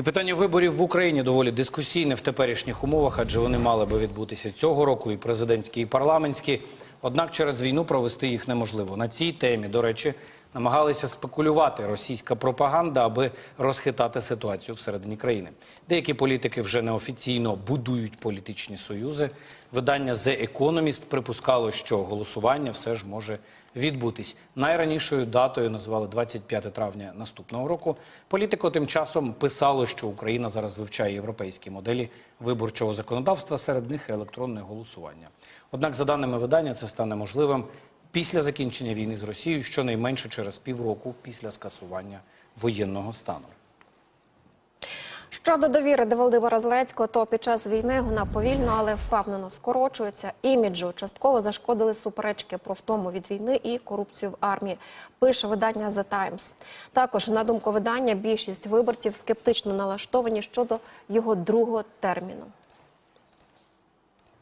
І питання виборів в Україні доволі дискусійне в теперішніх умовах, адже вони мали би відбутися цього року, і президентські, і парламентські. Однак через війну провести їх неможливо. На цій темі, до речі, намагалися спекулювати російська пропаганда, аби розхитати ситуацію всередині країни. Деякі політики вже неофіційно будують політичні союзи. Видання The Economist припускало, що голосування все ж може відбутись. Найранішою датою назвали 25 травня наступного року. Політико тим часом писало, що Україна зараз вивчає європейські моделі виборчого законодавства, серед них електронне голосування. Однак, за даними видання, це стане можливим після закінчення війни з Росією, щонайменше через півроку після скасування воєнного стану. Щодо довіри до Володимира Зеленського, то під час війни вона повільно, але впевнено скорочується. Іміджу частково зашкодили суперечки про втому від війни і корупцію в армії. Пише видання The Times. Також на думку видання, більшість виборців скептично налаштовані щодо його другого терміну.